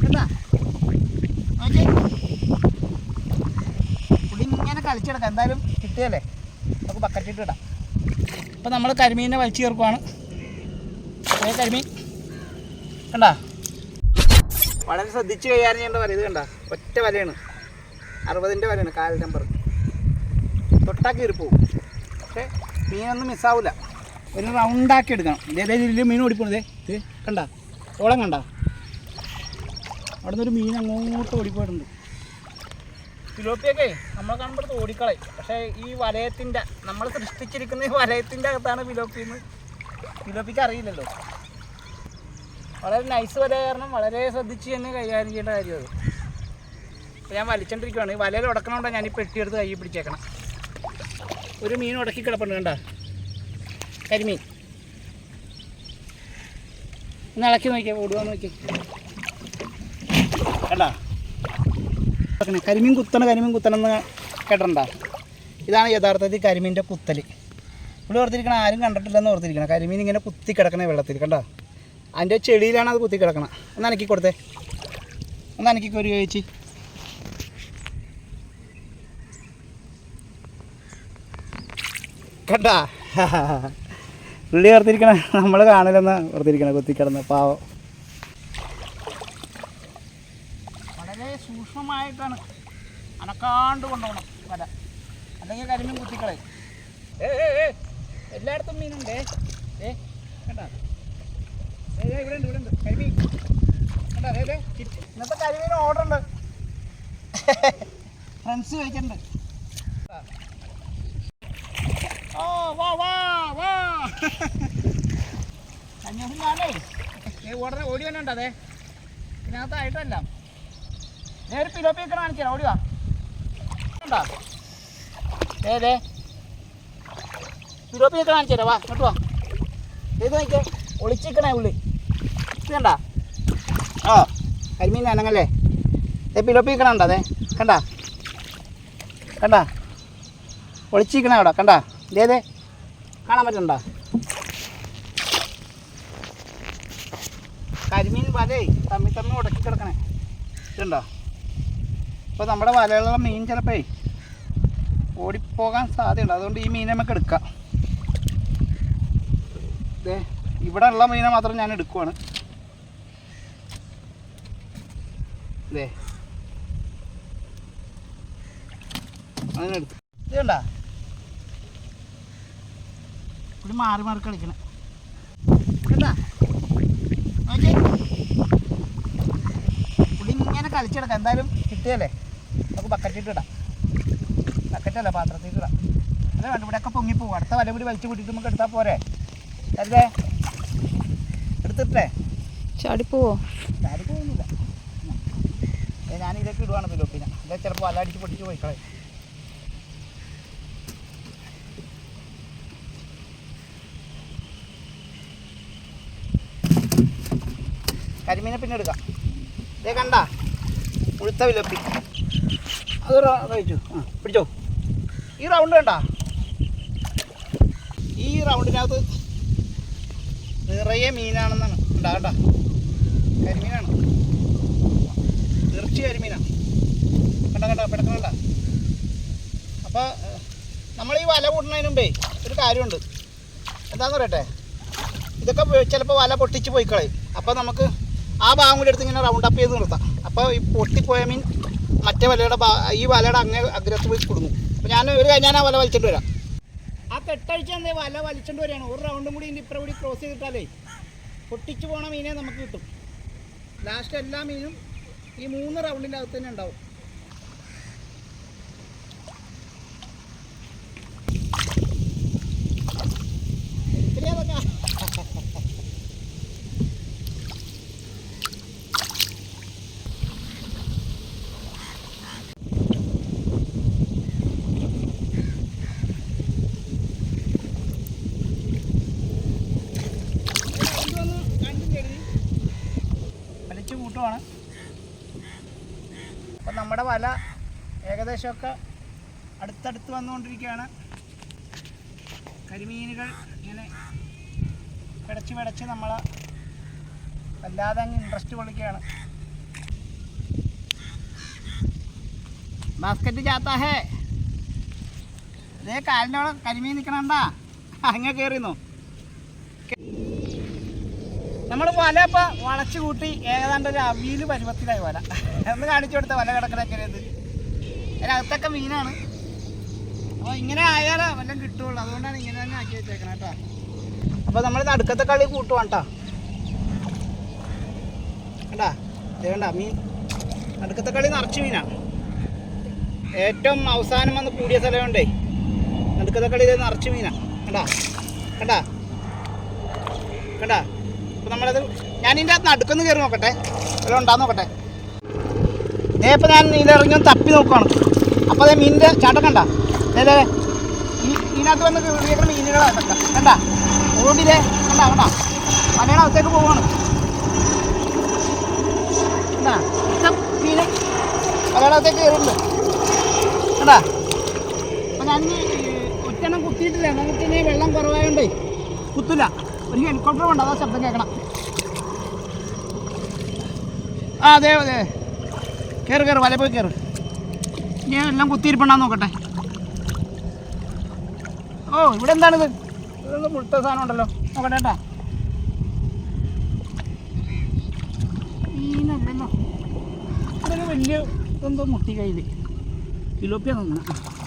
കേട്ടാ നോക്കി പുള്ളി എന്തായാലും കിട്ടിയല്ലേ? നമുക്ക് ബക്കറ്റിട്ട് ഇടാം. ഇപ്പം നമ്മൾ കരിമീനെ വലിച്ചു ചേർക്കുവാണ്. ഏ കരിമീൻ. കണ്ടാ? വളരെ ശ്രദ്ധിച്ച് കൈകാര്യം ചെയ്യേണ്ട വല ഇത് കണ്ട? ഒറ്റ വലയാണ്. അറുപതിന്റെ വലയാണ് കാൽ നമ്പർ തൊട്ടാ കീറിപ്പോവും പക്ഷേ മീനൊന്നും മിസ്സാവില്ല ഒരു റൗണ്ടാക്കി എടുക്കണം. ഇതേ ഇതിൽ മീൻ ഓടിപ്പോണതേ ഇത് കണ്ട? ഓളം കണ്ട? അവിടെ നിന്നൊരു മീൻ അങ്ങോട്ട് ഓടിപ്പോയിട്ടുണ്ട്. ഫിലോപ്പിയൊക്കെ നമ്മൾ കാണുമ്പോൾ ഓടിക്കളയും. പക്ഷേ ഈ വലയത്തിന്റെ നമ്മൾ സൃഷ്ടിച്ചിരിക്കുന്ന ഈ വലയത്തിന്റെ അകത്താണ് ഫിലോപ്പി എന്ന് ഫിലോപ്പിക്ക് അറിയില്ലല്ലോ. വളരെ നൈസ് വല കാരണം വളരെ ശ്രദ്ധിച്ച് തന്നെ കൈകാര്യം ചെയ്യേണ്ട കാര്യം അത്. അപ്പോൾ ഞാൻ വലിച്ചോണ്ടിരിക്കുകയാണ് ഈ വലയിൽ ഉടക്കണോണ്ടാണ് ഞാൻ ഈ പെട്ടിയെടുത്ത് കൈ പിടിച്ചേക്കണം. ഒരു മീൻ ഉടക്കി കിടപ്പുണ്ട് കണ്ട? കരിമീൻ. ഒന്ന് ഇളക്കി നോക്കിയാൽ ഓടുക നോക്കി കണ്ടാ അങ്ങനെ കരിമീൻ കുത്തണ കരിമീൻ കുത്തണമെന്ന് കേട്ടണ്ട ഇതാണ് യഥാർത്ഥത്തിൽ കരിമീന്റെ കുത്തൽ ഇവിടെ ഓർത്തിരിക്കണം ആരും കണ്ടിട്ടില്ലെന്ന് ഓർത്തിരിക്കണം. കരിമീൻ ഇങ്ങനെ കുത്തി കിടക്കണേ വെള്ളത്തിൽ കണ്ടോ? അതിന്റെ ചെളിയിലാണ് അത് കുത്തി കിടക്കണം. ഒന്ന് അനക്കി കൊടുത്തേ. ഒന്ന് അനക്കി ഒരു ചേച്ചി കണ്ടാ? പുള്ളി ഓർത്തിരിക്കണ നമ്മൾ കാണില്ലെന്ന് ഓർത്തിരിക്കണ കുത്തിക്കിടന്ന് പാവം. വളരെ സൂക്ഷ്മമായിട്ടാണ് അനക്കാണ്ട് കൊണ്ടുപോകണം വല അല്ലെങ്കിൽ കരിമീൻ കുത്തിക്കളയും. ഏ എല്ലായിടത്തും മീനുണ്ടേ. ഏ കണ്ടാ? ഇവിടെ ഉണ്ട് ഇവിടെ ഉണ്ട്. കരിമീൻ. കണ്ടാ? അതെ ഇന്നത്തെ കരിമീൻ ഓർഡർ ഉണ്ട്. ഫ്രണ്ട്സ് വെച്ചിട്ടുണ്ട് ഓ വാ വാ വാ. ഏ ഉടനെ ഓടി വന്നുണ്ട് അതെ? ഇതിനകത്തായിട്ടല്ല ഞാൻ ഒരു കാണിച്ചാൽ ഓടി വാ. ഉണ്ടോ? ഏ ദേ. പിലോപ്പി ഒക്കെ വാ ഇങ്ങോട്ട് വാ. ഏത് നോക്കിയേ ഒളിച്ചിക്കണേ ഉള്ളി. കണ്ടാ? ആ കരിമീൻ അനങ്ങല്ലേ ഏ പിലോപ്പി നിൽക്കണുണ്ടോ അതെ കണ്ട? കണ്ട? ഒളിച്ചിരിക്കണേ അവിടെ കണ്ട? ഇതേതേ കാണാൻ പറ്റണ്ടോ കരിമീൻ വലേ തമ്മി തമ്മി ഉടക്കി കിടക്കണേ ഇതുണ്ടോ? ഇപ്പോൾ നമ്മുടെ വലയുള്ള മീൻ ചിലപ്പോ ഓടിപ്പോകാൻ സാധ്യതയുണ്ട്. അതുകൊണ്ട് ഈ മീനെ നമുക്ക് എടുക്കാം. ഇവിടെ ഉള്ള മീനെ മാത്രം ഞാൻ എടുക്കുവാണ്. അങ്ങനെ എടുത്തു. ഇത് കണ്ടാ? ഇവിടെ മാറി മാറി കളിക്കണേ. കണ്ടാ? ഇങ്ങനെ കളിച്ചെടുക്കാം. എന്തായാലും കിട്ടിയല്ലേ? നമുക്ക് ബക്കറ്റിട്ട് ഇടാം. ബക്കറ്റല്ല പാത്രത്തിൽ ഇടാം. അല്ല വേണ്ട ഇവിടെയൊക്കെ പൊങ്ങിപ്പോവും അടുത്ത വല കൂടി വലിച്ചു കൂട്ടിയിട്ട് നമുക്ക് എടുത്താൽ പോരെ? അല്ലേ? എടുത്തിട്ടേ? ചാടിപ്പോവോ? ചാടി പോകുന്നില്ല ഞാൻ ഇതിലേക്ക് ഇടുവാണ് പിന്നെ. ഇല്ലേ ചിലപ്പോൾ വല അടിച്ച് പൊട്ടിച്ച് പോയിക്കളെ. കരിമീനെ പിന്നെ എടുക്കാം. ഇതേ കണ്ട? ഉഴുത്ത വിലപ്പി. അത് കഴിച്ചു ആ പിടിച്ചോ. ഈ റൗണ്ട് വേണ്ട ഈ റൗണ്ടിനകത്ത് നിറയെ മീനാണെന്നാണ്. ഉണ്ടാകട്ട കരിമീനാണ്. തീർച്ച കരിമീനാണ് കണ്ട കണ്ട? പിടക്കണ്ട അപ്പോൾ നമ്മൾ ഈ വല കൂട്ടുന്നതിന് മുമ്പേ ഒരു കാര്യമുണ്ട്. എന്താണെന്ന് പറയട്ടെ ഇതൊക്കെ ചിലപ്പോൾ വല പൊട്ടിച്ച് പോയി കളയും അപ്പോൾ നമുക്ക് ആ ഭാഗം കൂടി എടുത്ത് ഇങ്ങനെ റൗണ്ട് അപ്പ് ചെയ്ത് നിർത്താം. അപ്പോൾ ഈ പൊട്ടിപ്പോയ മീൻ മറ്റേ വലയുടെ ഈ വലയുടെ അങ്ങേ അഗ്രത്ത് പോയി കൊടുക്കും അപ്പോൾ ഞാൻ ഒരു കഴിഞ്ഞാൽ ആ വല വലിച്ചിട്ട് വരാം. ആ കെട്ടഴിച്ച് എന്തേ വല വലിച്ചിട്ട് വരികയാണ്. ഒരു റൗണ്ടും കൂടി ഇതിന്റെ ഇപ്പുറം കൂടി ക്രോസ് ചെയ്തിട്ടാലേ പൊട്ടിച്ചു പോണ മീനെ നമുക്ക് കിട്ടും. ലാസ്റ്റ് എല്ലാ മീനും ഈ മൂന്ന് റൗണ്ടിന്റെ അകത്ത് തന്നെ ഉണ്ടാവും. കിട്ടുവാണ്. അപ്പം നമ്മുടെ വല ഏകദേശമൊക്കെ അടുത്തടുത്ത് വന്നുകൊണ്ടിരിക്കുകയാണ്. കരിമീനുകൾ ഇങ്ങനെ പിടച്ച് പിടച്ച് നമ്മളെ വല്ലാതെ അങ്ങ് ഇൻട്രസ്റ്റ് കൊള്ളിക്കുകയാണ്. ബാസ്ക്കറ്റ് ചാത്താഹേ അതേ കാലിന്റെ അവിടെ കരിമീൻ നിൽക്കണണ്ട അങ്ങനെ കയറിന്നോ നമ്മൾ വല ഇപ്പൊ വളച്ചു കൂട്ടി ഏതാണ്ട് ഒരു അവിയിൽ പരുവത്തിലായി വല. എന്ന് കാണിച്ചു കൊടുത്ത വല കിടക്കണക്കരുത് അതിനകത്തൊക്കെ മീനാണ്. അപ്പോൾ ഇങ്ങനെ ആയാലോ വല്ലതും കിട്ടുള്ളൂ. അതുകൊണ്ടാണ് ഇങ്ങനെ തന്നെ ആക്കി വെച്ചേക്കണം കേട്ടോ. അപ്പോൾ നമ്മൾ നടുക്കത്തെ കളി കൂട്ടുവാണ് കേട്ടോ കണ്ടാ? മീൻ. നടുക്കത്തെ കളി നിറച്ച് മീനാണ് ഏറ്റവും അവസാനം വന്ന് കൂടിയ സ്ഥലമുണ്ടേ നടുക്കത്തെ കളി നിറച്ച് മീനാണ് കണ്ടാ? കണ്ടാ? കണ്ടാ? അപ്പോൾ നമ്മളത് ഞാൻ ഇതിന്റെ അകത്ത് നടുക്കൊന്ന് കയറി നോക്കട്ടെ. വല്ല ഉണ്ടാന്ന് നോക്കട്ടെ. ഇതേ ഇപ്പം ഞാൻ ഇതിലിറങ്ങി ഒന്ന് തപ്പി നോക്കുവാണ്. അപ്പോൾ അതേ മീനിന്റെ ചാട്ടം കണ്ട? അതെ ഇതിനകത്ത് വന്ന് കയറിയേക്കുന്ന മീനുകളാണ് കണ്ട? ഓടിലേ കണ്ട കണ്ട? മലയുടെ അകത്തേക്ക് പോവാണ്. മലയാളത്തേക്ക് മലയുടെ കയറിയിട്ടുണ്ട്. കണ്ടാ? അപ്പം ഞാൻ ഒറ്റെണ്ണം കുത്തിയിട്ടില്ല. നമുക്ക് വെള്ളം കുറവായോണ്ടേ കുത്തില്ല. ഒരു ഹെലികോപ്റ്റർ ഉണ്ട് അതാ ശബ്ദം കേൾക്കണം. ആ അതെ അതെ കയറ് കയറ് വല പോയി കയറ് ഞാൻ എല്ലാം കുത്തിയിരിപ്പണ്ടാന്ന് നോക്കട്ടെ. ഓ ഇവിടെ എന്താണിത്? ഇതൊന്ന് മുട്ട സാധനം ഉണ്ടല്ലോ. നോക്കട്ടെ കേട്ടാ. മീനല്ലല്ലോ വലിയ ഇതെന്തോ മുട്ടി കയ്യിൽ കിലോപ്പിയ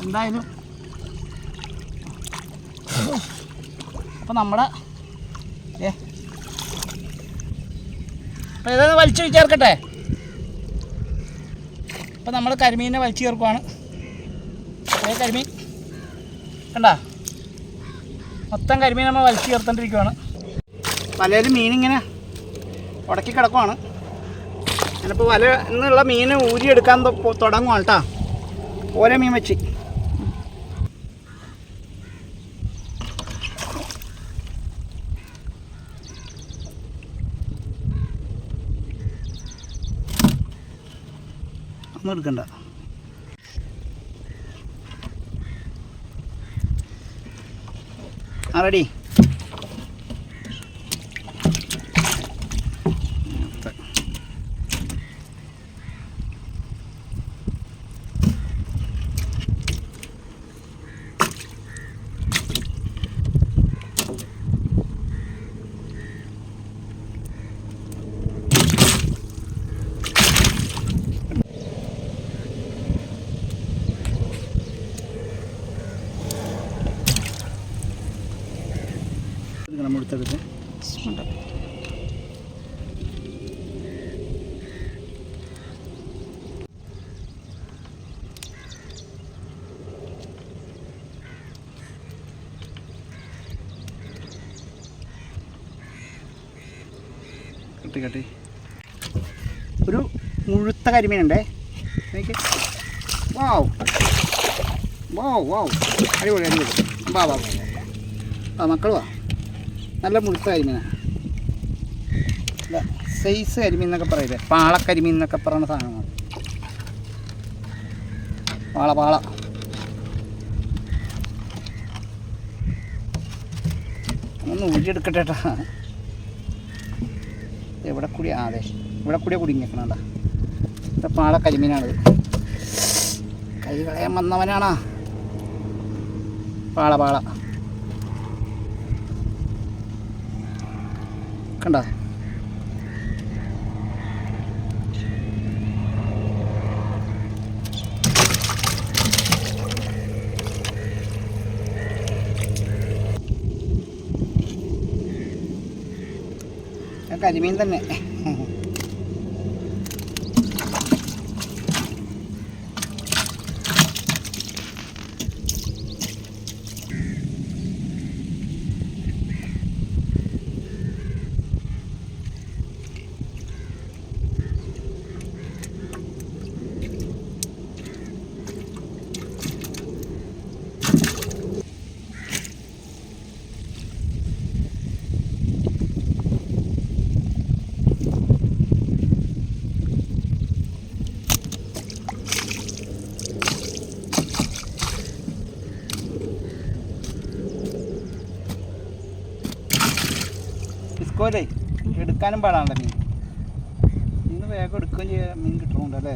എന്തായാലും. അപ്പോൾ നമ്മുടെ ഏ അപ്പോൾ ഇതൊന്ന് വലിച്ചു ചേർക്കട്ടെ? അപ്പോൾ നമ്മൾ കരിമീനെ വലിച്ചു ചേർക്കുവാണ്. അതേ കരിമീൻ. കണ്ട? മൊത്തം കരിമീൻ നമ്മൾ വലിച്ചു ചേർത്തോണ്ടിരിക്കുവാണ്. വലയിൽ മീനിങ്ങനെ ഉടക്കി കിടക്കുവാണ്. ഞാനിപ്പോൾ വല എന്നുള്ള മീൻ ഊരിയെടുക്കാൻ തുടങ്ങുവാണ് കേട്ടോ ഓരോ മീൻ വെച്ച്. ഒന്നും എടുക്കണ്ട. ആ റെഡി എടുക്കണം എടുത്തെടുത്ത് കട്ടി കട്ടി. ഒരു മുഴുത്ത കരിമീനുണ്ടേ. വാവ്. വാവ് വാവ്. അടിപൊളി അടിപൊളി. വാ വാ വാ മക്കൾ വാ. നല്ല മുഴുത്ത കരിമീനാണ് സൈസ് കരിമീൻ എന്നൊക്കെ പറയില്ലേ? പാളക്കരിമീൻ എന്നൊക്കെ പറയുന്ന സാധനമാണ്. പാള പാള. ഒന്ന് ഊരിയെടുക്കട്ടെ കേട്ടാ. എവിടെ കൂടി? അതെ ഇവിടെ കൂടിയാ കുടുങ്ങിക്കണണ്ട ഇവിടെ പാള കരിമീനാണിത് കൈ കളയാൻ വന്നവനാണാ. പാള പാള. കണ്ട? കരിമീൻ തന്നെ. ഇസ്കോലേ എടുക്കാനും പാടാണല്ലോ മീൻ ഇന്ന് വേഗം എടുക്കുകയും ചെയ്യാൻ മീൻ കിട്ടണമുണ്ട് അല്ലേ?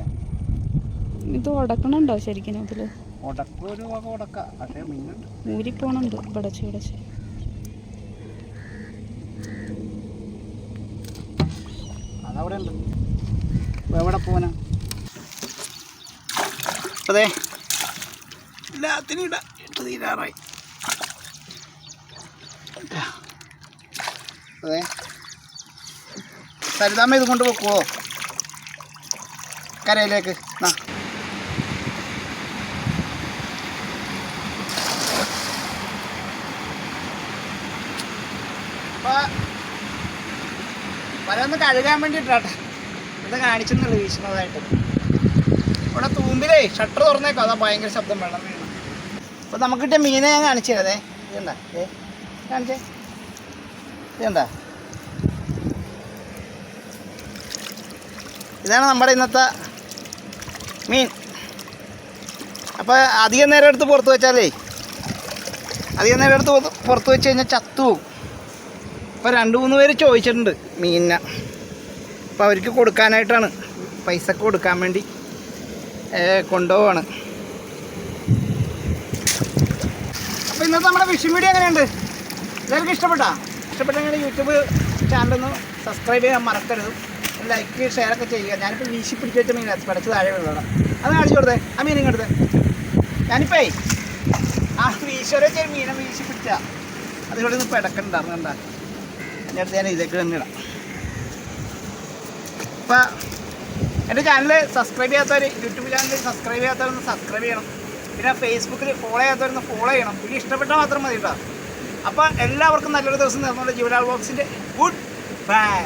ഇത് ഉടക്കണുണ്ടോ ശരിക്കും അതിൽ ഉടക്ക ഒരു വക ഉടക്ക. പക്ഷേ മീനുണ്ട്. ഊരിപ്പോണുണ്ട് ഇടച്ച് ഇടച്ച് അതവിടെ ഉണ്ട്. എവിടെ പോനാ അതെ. എല്ലാത്തിനും ഇടാം. ഇട്ട് തീരാറായി. അതെ സരിതാമ്മ ഇത് കൊണ്ട് വെക്കുവോ? കരയിലേക്ക്. ആ അപ്പൊ വരൊന്ന് കഴുകാൻ വേണ്ടിയിട്ടാട്ടെ. ഇത് കാണിച്ചെന്നുള്ളു വീശുന്നതായിട്ട്. ഇവിടെ തൂമ്പിലേ ഷട്ടർ തുറന്നേക്കോ? അതാ ഭയങ്കര ശബ്ദം വീണു അപ്പോൾ നമുക്ക് കിട്ടിയ മീനെ ഞാൻ കാണിച്ചു തരാതെ ഏ കാണിച്ചേ. ഇതാണ് നമ്മുടെ ഇന്നത്തെ മീൻ. അപ്പോൾ അധികം നേരം എടുത്ത് പുറത്ത് വെച്ചാലേ അധികം നേരം എടുത്ത് പുറത്ത് വെച്ച് കഴിഞ്ഞാൽ ചത്തു അപ്പോൾ രണ്ട് മൂന്ന് പേര് ചോദിച്ചിട്ടുണ്ട് മീനിനെ. അപ്പോൾ അവർക്ക് കൊടുക്കാനായിട്ടാണ് പൈസ കൊടുക്കാൻ വേണ്ടി കൊണ്ടുപോവാണ്. അപ്പോൾ ഇന്നത്തെ നമ്മുടെ വിഷു വീഡിയോ എങ്ങനെയുണ്ട്? എല്ലാവർക്കും ഇഷ്ടപ്പെട്ടാ? ഇഷ്ടപ്പെട്ടെങ്കിൽ യൂട്യൂബ് ചാനലൊന്ന് സബ്സ്ക്രൈബ് ചെയ്യാൻ മറക്കരുത്. ലൈക്ക് ഷെയർ ഒക്കെ ചെയ്യുക. ഞാനിപ്പോൾ വീശി പിടിച്ചിട്ട് മീൻ പടച്ച് താഴെ വീടാണ് അത് കാണിച്ചു കൊടുത്തേ. ആ മീൻ ഇങ്ങെടുത്തേ ഞാനിപ്പേ ആ വീശോരെ ചെറിയ മീനെ വീശി പിടിച്ച. അതിവിടെ നിന്ന് പിടക്കണ്ടായിരുന്നു കണ്ട. ഞാൻ ഞാൻ ഇതൊക്കെ തന്നെ ഇടാം. അപ്പം എന്റെ ചാനൽ സബ്സ്ക്രൈബ് ചെയ്യാത്തവർ യൂട്യൂബ് ചാനൽ സബ്സ്ക്രൈബ് ചെയ്യാത്തവരൊന്ന് സബ്സ്ക്രൈബ് ചെയ്യണം. പിന്നെ ഫേസ്ബുക്കിൽ ഫോളോ ചെയ്യാത്തവരൊന്ന് ഫോളോ ചെയ്യണം. എനിക്ക് ഇഷ്ടപ്പെട്ടാൽ മാത്രം മതി കേട്ടോ. അപ്പോൾ എല്ലാവർക്കും നല്ലൊരു ദിവസം നേർന്നുള്ള ജീവനാൾ ബോക്സിന്റെ ഗുഡ് ബൈ.